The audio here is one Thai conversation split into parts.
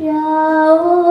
让我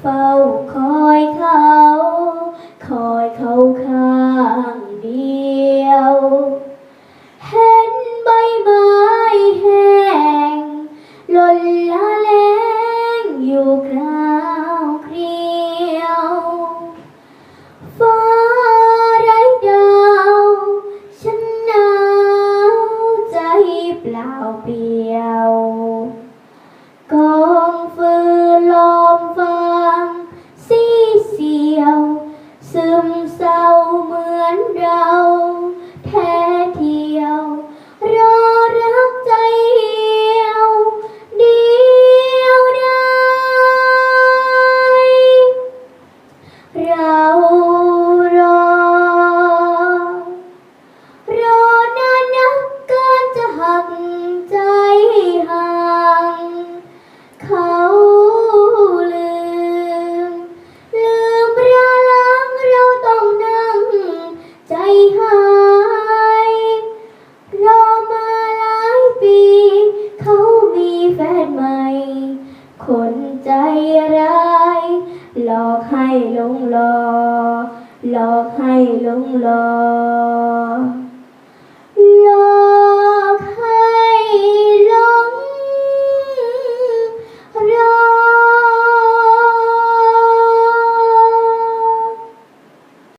เฝ้าคอยเขา คอยเขาข้างเดียว เห็นใบไม้แห้งหล่นละเลงอยู่คราวเครียวฟ้าไร้ดาว ฉันหนาวใจเปล่าเปลี่ยวก็ đau คนใจร้าย หลอกให้ลงหลอหลอกให้ลงหลอ